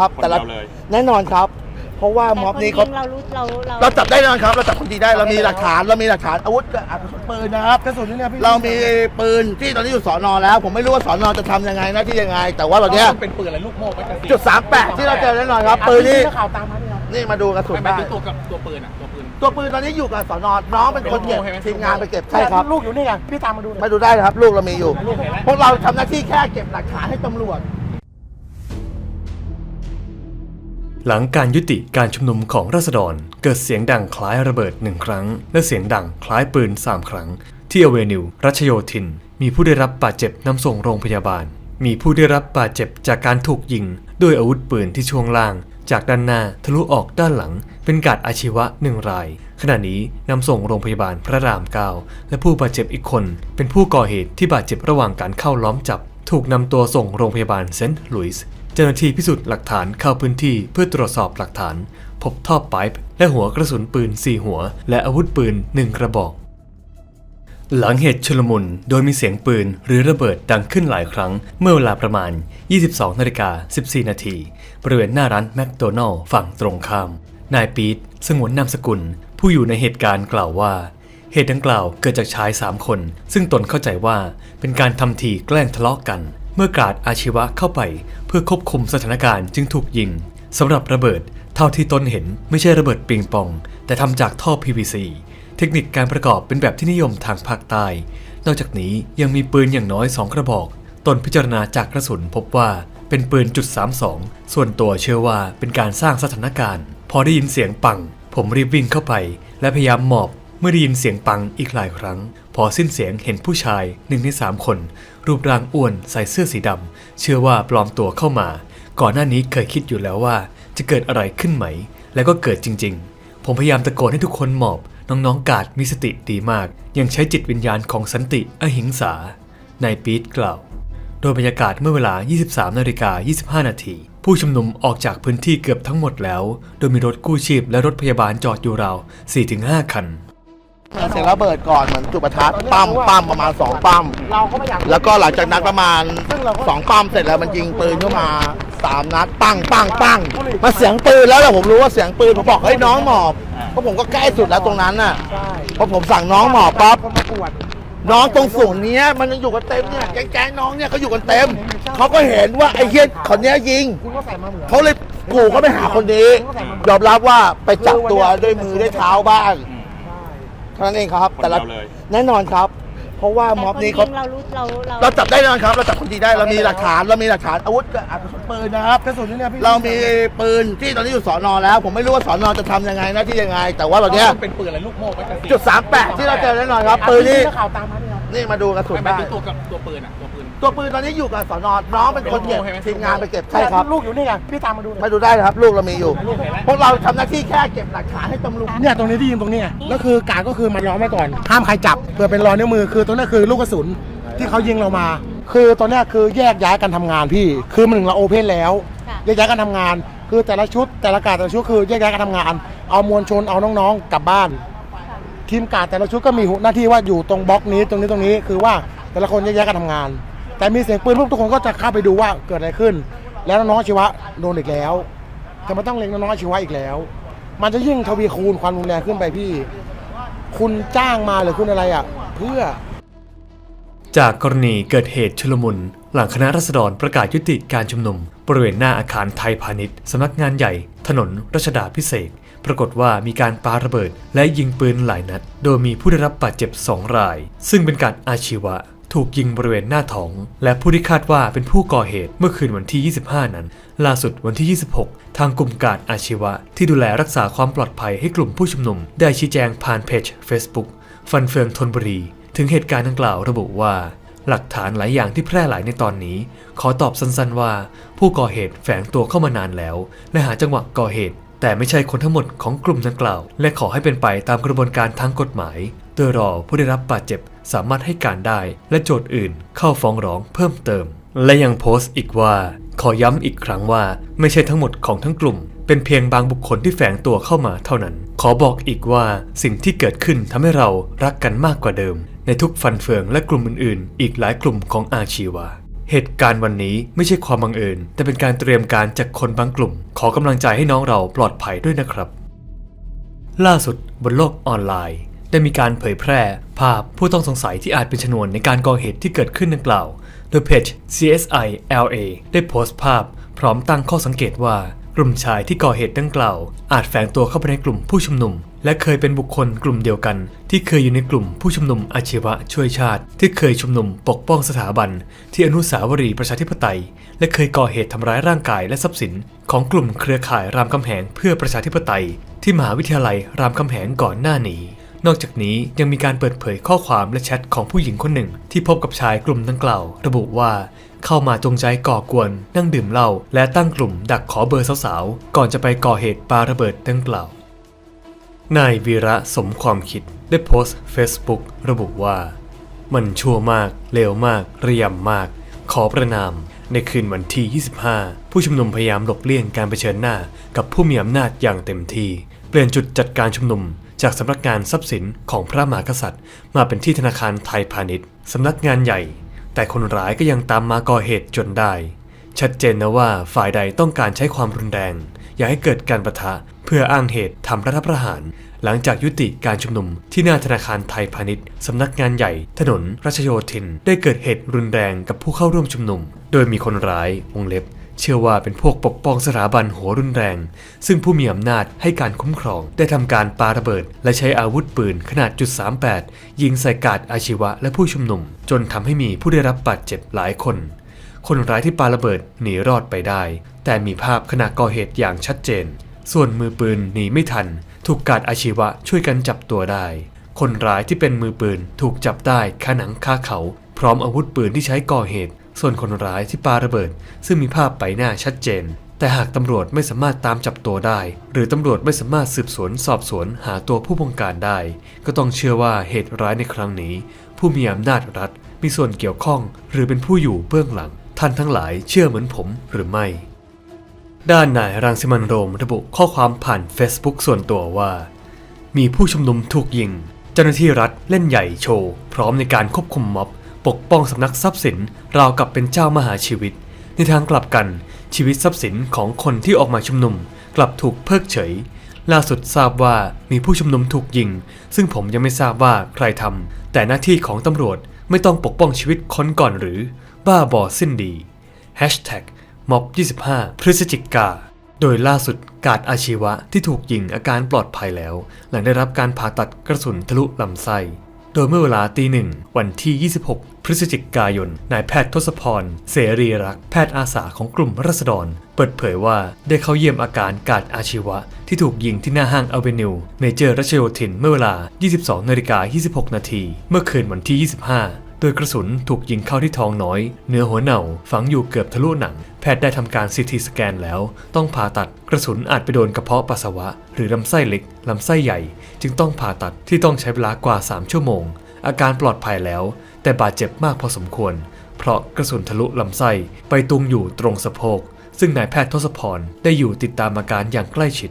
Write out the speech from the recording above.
ครับ คนแต่ละเดียวเลย แน่นอนครับ เพราะว่าแต่ม็อบคนนี้ยิเขางเรารู้เราเรา เราจับได้แน่นอนครับ เราจับคนดีได้ เรามีหลักฐาน เรามีหลักฐานอาวุธกับกระสุนปืนนะครับกระสุนนี่เนี่ยพี่เรามีปืนที่ตอนนี้อยู่สอนอแล้ว ผมไม่รู้ว่าสอนอจะทำยังไงหน้าที่ยังไง แต่ว่าตอนเนี้ยเป็นปืนอะไรลูกโม่ไหมกระสุนจุดสามแปดที่เราเจอแน่นอนครับ ปืนนี้นักข่าวตามมาเนี่ยครับนี่มาดูกระสุนไม่ได้เป็นตัวกับตัวปืนอะตัวปืน ตัวปืนตอนนี้อยู่กับสอนอน้องเป็นคนเก็บเป็นลูกโม่ใช่ไหม ทีมงานไปเก็บใช่ครับ ลูกอยู่นี่ไงพี่ตามมาดูหน่อย มาดูได้นะครับ ลูกเรามีอยู่ พวกเราทำหน้าที่แค่เก็บหลักฐานให้ตำรวจ หลังการยุติการชุมนุมของราษฎร เกิดเสียงดังคล้ายระเบิดหนึ่งครั้ง และเสียงดังคล้ายปืน 3 ครั้ง ที่อเวนิว รัชโยธิน มีผู้ได้รับบาดเจ็บนำส่งโรงพยาบาล มีผู้ได้รับบาดเจ็บจากการถูกยิง ด้วยอาวุธปืนที่ช่วงล่าง จากด้านหน้าทะลุออกด้านหลัง เป็นกาดอาชีวะหนึ่งราย ขณะนี้นำส่งโรงพยาบาลพระรามเก้าและผู้บาดเจ็บอีกคน เป็นผู้ก่อเหตุที่บาดเจ็บระหว่างการเข้าล้อมจับ ถูกนำตัวส่งโรงพยาบาลเซนต์หลุยส์เจ้าหน้าที่พิสูจน์หลักฐานเข้าพื้นที่เพื่อตรวจสอบหลักฐาน พบท่อไป์และหัวกระสุนปืน 4 หัว และอาวุธปืน 1 กระบอก หลังเหตุชุลมุนโดยมีเสียงปืนหรือระเบิดดังขึ้นหลายครั้ง เมื่อเวลาประมาณ 22นาฬิกา14 นาทีบริเวณหน้าร้านแมคโดนัลล์ฝั่งตรงข้าม นายปีตสงวนนามสกุล ผู้อยู่ในเหตุการณ์กล่าวว่า เหตุดังกล่าวเกิดจากชาย 3 คน ซึ่งตนเข้าใจว่าเป็นการทำทีแกล้งทะเลาะกัน เมื่อกาดอาชีวะเข้าไป เพื่อควบคุมสถานการณ์จึงถูกยิงสำหรับระเบิด เท่าที่ตนเห็นไม่ใช่ระเบิดปิงปอง แต่ทำจากท่อ PVC เทคนิคการประกอบเป็นแบบที่นิยมทางภาคใต้ นอกจากนี้ยังมีปืนอย่างน้อย 2 กระบอก ตนพิจารณาจากกระสุนพบว่าเป็นปืนจุด32ส่วนตัวเชื่อว่าเป็นการสร้างสถานการณ์ พอได้ยินเสียงปัง ผมรีบวิ่งเข้าไป และพยายามหมอบ เมื่อได้ยินเสียงปังอีกหลายครั้ง พอสิ้นเสียงเห็นผู้ชายหนึ่งในสามคน รูปร่างอ้วนใส่เสื้อสีดำ เชื่อว่าปลอมตัวเข้ามา ก่อนหน้านี้เคยคิดอยู่แล้วว่า จะเกิดอะไรขึ้นไหม และก็เกิดจริง ๆ ผมพยายามตะโกนให้ทุกคนหมอบ น้องๆกาดมีสติดีมาก ยังใช้จิตวิญญาณของสันติอหิงสานายปีตกล่าว โดยบรรยากาศเมื่อเวลา 23นาฬิกา25 นาทีผู้ชุมนุมออกจากพื้นที่เกือบทั้งหมดแล้ว โดยมีรถกู้ชีพและรถพยาบาลจอดอยู่ราว 4-5 คัน เสียงระเบิดก่อนเหมือนจุดประทัดปั้มปั้มประมาณ2ปั้มเราก็ไม่อยากแล้วก็หลังจากนั้นประมาณ2ปั้มเสร็จแล้วมันยิงปืนเข้ามา3นัดปังปังปังมาเสียงปืนแล้วแหละผมรู้ว่าเสียงปืนผมบอกเฮ้ยน้องหมอบเพราะผมก็ใกล้สุดแล้วตรงนั้นน่ะใช่พอผมสั่งน้องหมอบปั๊บคนประกวดน้องตรงศูนย์เนี้ยมันยังอยู่กันเต็มเนี่ยแก๊งๆน้องเนี่ยเขาอยู่กันเต็มเขาก็เห็นว่าไอ้เฮียคนเนี้ยยิงคุณก็ใส่มาเหมือนเขาเลยกูก็ไปหาคนนี้ยอมรับว่าไปจับตัวด้วยมือด้วยเท้าบ้างเท่านั้นเองครับคนแต่ละเดียวเลย แน่นอนครับ เพราะว่าแต่ม็อบคนนี้ยิเขางเรารู้เราเรา เราจับได้แน่นอนครับ เราจับคนดีได้ เรามีหลักฐาน เรามีหลักฐานอาวุธกับกระสุนปืนนะครับกระสุนนี่เนี่ยพี่เรามีปืนที่ตอนนี้อยู่สอนอแล้ว ผมไม่รู้ว่าสอนอจะทำยังไงหน้าที่ยังไง แต่ว่าตอนเนี้ยเป็นปืนอะไรลูกโม่ไหมกระสุนจุดสามแปดที่เราเจอแน่นอนครับ ปืนนี้นักข่าวตามมาเนี่ยครับนี่มาดูกระสุนไม่เป็ได้นตัวกับตัวปืนอะ ตัวปืนตัวปืนตอนนี้อยู่กับสอนอน้องเป็นคนเก็บเป็นลูกโม่ใช่ไหมทีมงานไปเก็บใช่ครับลูกอยู่นี่ไงพี่ตามมาดูหน่อยมาดูได้นะครับ ลูกเรามีอยู่ พวกเราทำหน้าที่แค่เก็บหลักฐานให้ตำรวจเนี่ยตรงนี้ที่ยิงตรงนี้ไงแล้วคือกาดก็คือมาล้อมไว้ก่อน ห้ามใครจับเพื่อเป็นรอยนิ้วมือคือตรงนี้คือลูกกระสุนที่เขายิงเรามา คือตอนเนี้ยคือแยกย้ายกันทำงานพี่ คือมันหนึ่งเราโอเพนแล้วค่ะแยกย้ายกันทำงาน คือแต่ละชุดแต่ละกาดแต่ละชุดคือแยกย้ายกันทำงาน เอามวลชนเอาน้องๆกลับบ้าน ทีมกาดแต่ละชุดก็มีหน้าที่ว่าอยู่ตรงบล็อกนี้ตรงนี้ตรงนี้คือว่าแต่ละคนแยกย้ายกันทำงาน แต่มีเสียงปืนปุ๊บทุกคนก็จะเข้าไปดูว่าเกิดอะไรขึ้น แล้วน้องอาชีวะโดนอีกแล้วจะมาต้องเล็งน้องอาชีวะอีกแล้ว มันจะยิ่งทวีคูณความรุนแรงขึ้นไปพี่ คุณจ้างมาหรือคุณอะไรอะ เพื่อ จากกรณีเกิดเหตุชุลมุน หลังคณะรัษฎรประกาศยุติการชุมนุม บริเวณหน้าอาคารไทยพาณิชย์สำนักงานใหญ่ ถนนรัชดาพิเศษปรากฏว่ามีการปาระเบิดและยิงปืนหลายนัด โดยมีผู้ได้รับบาดเจ็บ 2 ราย ซึ่งเป็นการอาชีวะ ถูกยิงบริเวณหน้าท้อง และผู้ที่คาดว่าเป็นผู้ก่อเหตุเมื่อคืนวันที่ 25 นั้น ล่าสุดวันที่ 26 ทางกลุ่มการอาชีวะ ที่ดูแลรักษาความปลอดภัยให้กลุ่มผู้ชุมนุม ได้ชี้แจงผ่านเพจ Facebook ฟันเฟืองทนบุรี ถึงเหตุการณ์ดังกล่าวระบุว่า หลักฐานหลายอย่างที่แพร่หลายในตอนนี้ ขอตอบสั้นๆว่า ผู้ก่อเหตุแฝงตัวเข้ามานานแล้ว และหาจังหวะก่อเหตุแต่ไม่ใช่คนทั้งหมดของกลุ่มดังกล่าว และขอให้เป็นไปตามกระบวนการทางกฎหมาย ดยรอผู้ได้รับบาดเจ็บสามารถให้การได้และโจทย์อื่นเข้าฟ้องร้องเพิ่มเติม และยังโพสต์อีกว่า ขอย้ำอีกครั้งว่าไม่ใช่ทั้งหมดของทั้งกลุ่ม เป็นเพียงบางบุคคลที่แฝงตัวเข้ามาเท่านั้น ขอบอกอีกว่าสิ่งที่เกิดขึ้นทำให้เรารักกันมากกว่าเดิม ในทุกฟันเฟืองและกลุ่มอื่นๆ อีกหลายกลุ่มของอาชีวะเหตุการณ์วันนี้ไม่ใช่ความบังเอิญ แต่เป็นการเตรียมการจากคนบางกลุ่ม ขอกำลังใจให้น้องเราปลอดภัยด้วยนะครับ ล่าสุดบนโลกออนไลน์ ได้มีการเผยแพร่ ภาพผู้ต้องสงสัยที่อาจเป็นชนวนในการก่อเหตุที่เกิดขึ้นดังกล่าว โดยเพจ CSI LA ได้โพสต์ภาพ พร้อมตั้งข้อสังเกตว่า กลุ่มชายที่ก่อเหตุดังกล่าว อาจแฝงตัวเข้าไปในกลุ่มผู้ชุมนุม และเคยเป็นบุคคลกลุ่มเดียวกัน ที่เคยอยู่ในกลุ่มผู้ชุมนุมอาชีวะช่วยชาติ ที่เคยชุมนุมปกป้องสถาบัน ที่อนุสาวรีย์ประชาธิปไตย และเคยก่อเหตุทำร้ายร่างกายและทรัพย์สิน ของกลุ่มเครือข่ายรามคำแหงเพื่อประชาธิปไตย ที่มหาวิทยาลัยรามคำแหงก่อนหน้านี้ นอกจากนี้ยังมีการเปิดเผยข้อความและแชทของผู้หญิงคนหนึ่ง ที่พบกับชายกลุ่มดังกล่าว ระบุว่าเข้ามาจงใจก่อกวน นั่งดื่มเหล้าและตั้งกลุ่มดักขอเบอร์สาวๆ ก่อนจะไปก่อเหตุปาระเบิดดังกล่าวนายวีระสมความคิดได้โพสต์ Facebook ระบุว่า มันชั่วมาก เลวมากเรียมมาก ขอประนาม ในคืนวันที่ 25 ผู้ชุมนุมพยายามหลบเลี่ยงการเผชิญหน้ากับผู้มีอำนาจอย่างเต็มที่ เปลี่ยนจุดจัดการชุมนุม จากสำนักงานทรัพย์สินของพระมหากษัตริย์ มาเป็นที่ธนาคารไทยพาณิชย์สำนักงานใหญ่ แต่คนร้ายก็ยังตามมาก่อเหตุจนได้ ชัดเจนนะว่าฝ่ายใดต้องการใช้ความรุนแรง อย่าให้เกิดการประทะ เพื่ออ้างเหตุทำรัฐประหาร หลังจากยุติการชุมนุมที่หน้าธนาคารไทยพาณิชย์สำนักงานใหญ่ ถนนรัชโยธิน ได้เกิดเหตุรุนแรงกับผู้เข้าร่วมชุมนุม โดยมีคนร้ายวงเล็บ เชื่อว่าเป็นพวกปกป้องสถาบันหัวรุนแรง ซึ่งผู้มีอำนาจให้การคุ้มครอง ได้ทำการปาระเบิด และใช้อาวุธปืนขนาดจุด38ยิงใส่กาดอาชีวะและผู้ชุมนุม จนทำให้มีผู้ได้รับบาดเจ็บหลายคน คนร้ายที่ปาระเบิดหนีรอดไปได้ แต่มีภาพขณะก่อเหตุอย่างชัดเจน ส่วนมือปืนหนีไม่ทัน ถูกกาดอาชีวะช่วยกันจับตัวได้ คนร้ายที่เป็นมือปืนถูกจับได้คาหนังคาเขา พร้อมอาวุธปืนที่ใช้ก่อเหตุ ส่วนคนร้ายที่ปาระเบิด ซึ่งมีภาพใบหน้าชัดเจน แต่หากตำรวจไม่สามารถตามจับตัวได้ หรือตำรวจไม่สามารถสืบสวนสอบสวนหาตัวผู้บงการได้ ก็ต้องเชื่อว่าเหตุร้ายในครั้งนี้ ผู้มีอำนาจรัฐ มีส่วนเกี่ยวข้อง หรือเป็นผู้อยู่เบื้องหลัง ท่านทั้งหลายเชื่อเหมือนผมหรือไม่ด้านนายรังสิมันโรมระบุข้อความผ่าน Facebook ส่วนตัวว่า มีผู้ชุมนุมถูกยิง เจ้าหน้าที่รัฐเล่นใหญ่โชว์ พร้อมในการควบคุมม็อบ ปกป้องสำนักทรัพย์สินราวกับเป็นเจ้ามหาชีวิต ในทางกลับกันชีวิตทรัพย์สินของคนที่ออกมาชุมนุม กลับถูกเพิกเฉย ล่าสุดทราบว่ามีผู้ชุมนุมถูกยิง ซึ่งผมยังไม่ทราบว่าใครทำแต่หน้าที่ของตำรวจไม่ต้องปกป้องชีวิตคนก่อนหรือ บ้าบอสิ้นดี Hashtag ม็อบ25 พฤศจิกา โดยล่าสุดกาดอาชีวะที่ถูกยิงอาการปลอดภัยแล้ว หลังได้รับการผ่าตัดกระสุนทะลุลำไส้ โดยเมื่อเวลาตีหนึ่งวันที่ 26 พฤศจิกายน นายแพทย์ทศพร เสรีรักแพทย์อาสาของกลุ่มรัษฎร เปิดเผยว่าได้เข้าเยี่ยมอาการกาดอาชีวะ ที่ถูกยิงที่หน้าห้างอเวนิว เมเจอร์รัชโยธินเมื่อเวลา 22นาฬิกา26 นาที เมื่อคืนวันที่ 25 โดยกระสุนถูกยิงเข้าที่ท้องน้อย เนื้อหัวเน่าฝังอยู่เกือบทะลุหนัง แพทย์ได้ทำการซีทีสแกนแล้ว ต้องผ่าตัดกระสุนอาจไปโดนกระเพาะปัสสาวะ หรือลำไส้เล็กลำไส้ใหญ่ จึงต้องผ่าตัดที่ต้องใช้เวลากว่า 3 ชั่วโมง อาการปลอดภัยแล้ว แต่บาดเจ็บมากพอสมควร เพราะกระสุนทะลุลำไส้ไปตุงอยู่ตรงสะโพกซึ่งนายแพทย์ทศพรได้อยู่ติดตามอาการอย่างใกล้ชิด